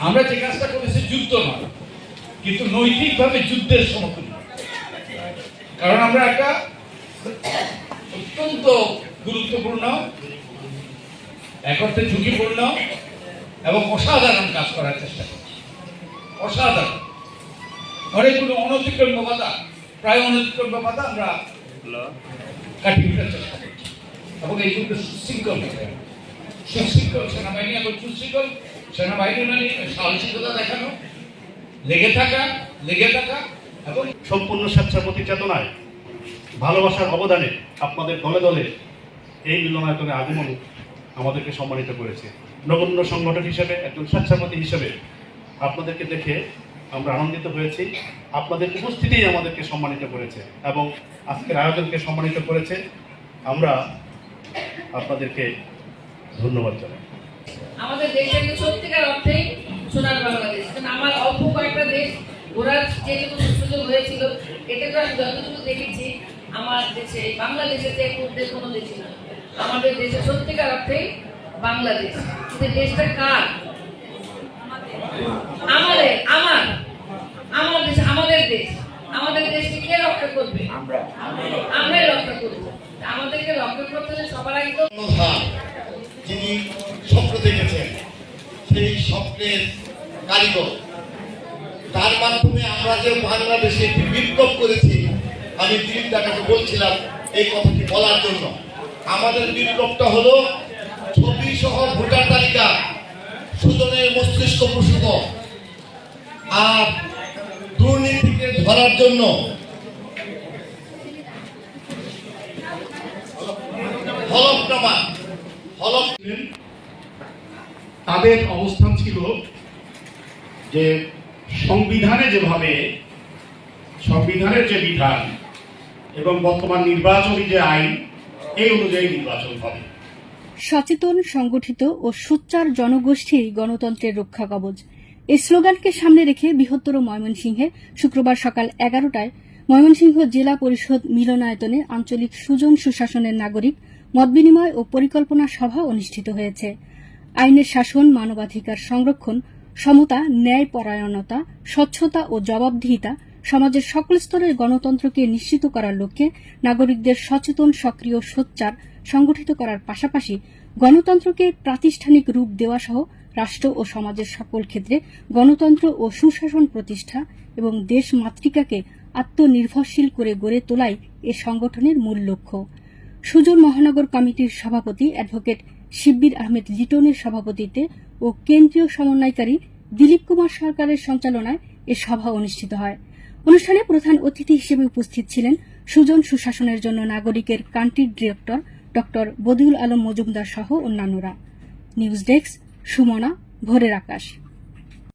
আমরা যে কাজটা করেছি যুদ্ধ নয়, কিন্তু নৈতিকভাবে যুদ্ধের সমতুল্য। কারণ আমরা একটা অত্যন্ত গুরুত্বপূর্ণ, এক অর্থে ঝুঁকিপূর্ণ এবং অসাধারণ কাজ করার চেষ্টা করছি। অসাধারণ। অনেকগুলো অনতিক্রম্য বাধা, প্রায় অনতিক্রম্য বাধা আমরা কাটিয়ে ওঠার চেষ্টা করছি। এবং এই সুশৃঙ্খল হবে। সুশৃঙ্খল সেনাবাহিনী এবং সুশৃঙ্খল। সেনাবাহিনী মানে সাহসিকতা দেখানো, লেগে থাকা লেগে থাকা এবং সম্পূর্ণ স্বেচ্ছাপতি চেতনায়, ভালোবাসার অবদানে আপনাদের দলে দলে এই মিলনায়তনে আগমন আমাদেরকে সম্মানিত করেছে। নগণ্য সংগঠন হিসেবে, একজন স্বেচ্ছাপতি হিসেবে আপনাদেরকে দেখে আমরা আনন্দিত হয়েছি। আপনাদের উপস্থিতিই আমাদেরকে সম্মানিত করেছে এবং আজকের আয়োজনকে সম্মানিত করেছে। আমরা আপনাদেরকে ধন্যবাদ জানাই। আমাদের দেশটা কিন্তু সত্যিকার অর্থেই সোনার বাংলাদেশ। কারণ আমার অল্প কয়েকটা দেশ ঘোরার যেটুকু সুযোগ হয়েছিল এটা তো আমি যতটুকু দেখেছি আমার দেশে বাংলাদেশের যে পূর্বের কোনো দেশে না। আমাদের দেশে সত্যিকার অর্থেই বাংলাদেশ। কিন্তু দেশটা কার? আমাদের আমার আমার দেশ আমাদের দেশ। আমাদের দেশকে কে রক্ষা করবে? আমরা। আমরাই রক্ষা করব। আমাদেরকে রক্ষা করতে হলে সবার আগে তো যিনি স্বপ্ন দেখেছেন সেই স্বপ্নের কারিগর। তার মাধ্যমে আমরা যে বাংলাদেশে বিপ্লব করেছি, আমি দিলীপ দাদাকে বলছিলাম এই কথাটি বলার জন্য। আমাদের বিপ্লবটা হলো ছবি সহ ভোটার তালিকা, সুজনের মস্তিষ্ক প্রসূত আর দুর্নীতিকে ধরার জন্য হলফনামা হলফ তাদের অবস্থান ছিল যে সংবিধানে যেভাবে, সংবিধানের যে বিধান এবং বর্তমান নির্বাচনী যে আইন, এই অনুযায়ী নির্বাচন হবে। সচেতন, সংগঠিত ও সোচ্চার জনগোষ্ঠী গণতন্ত্রের রক্ষা কবচ। এই স্লোগানকে সামনে রেখে বৃহত্তর ময়মনসিংহে শুক্রবার সকাল এগারোটায় ময়মনসিংহ জেলা পরিষদ মিলনায়তনে আঞ্চলিক সুজন সুশাসনের নাগরিক মতবিনিময় ও পরিকল্পনা সভা অনুষ্ঠিত হয়েছে। আইনের শাসন, মানবাধিকার সংরক্ষণ, সমতা ন্যায় পরায়ণতা স্বচ্ছতা ও জবাবদিহিতা সমাজের সকল স্তরের গণতন্ত্রকে নিশ্চিত করার লক্ষ্যে নাগরিকদের সচেতন, সক্রিয়, সোচ্চার, সংগঠিত করার পাশাপাশি গণতন্ত্রকে প্রাতিষ্ঠানিক রূপ দেওয়া সহ রাষ্ট্র ও সমাজের সকল ক্ষেত্রে গণতন্ত্র ও সুশাসন প্রতিষ্ঠা এবং দেশ মাতৃকাকে আত্মনির্ভরশীল করে গড়ে তোলাই এ সংগঠনের মূল লক্ষ্য। সুজন মহানগর কমিটির সভাপতি অ্যাডভোকেট শিব্বির আহমেদ লিটনের সভাপতিত্বে ও কেন্দ্রীয় সমন্বয়কারী দিলীপ কুমার সরকারের সঞ্চালনায় এ সভা অনুষ্ঠিত হয়। অনুষ্ঠানে প্রধান অতিথি হিসেবে উপস্থিত ছিলেন সুজন সুশাসনের জন্য নাগরিকের কান্ট্রি ডিরেক্টর ড বদিউল আলম মজুমদার সহ অন্যান্যরা। নিউজ ডেস্ক, সুমনা, ভোরের আকাশ।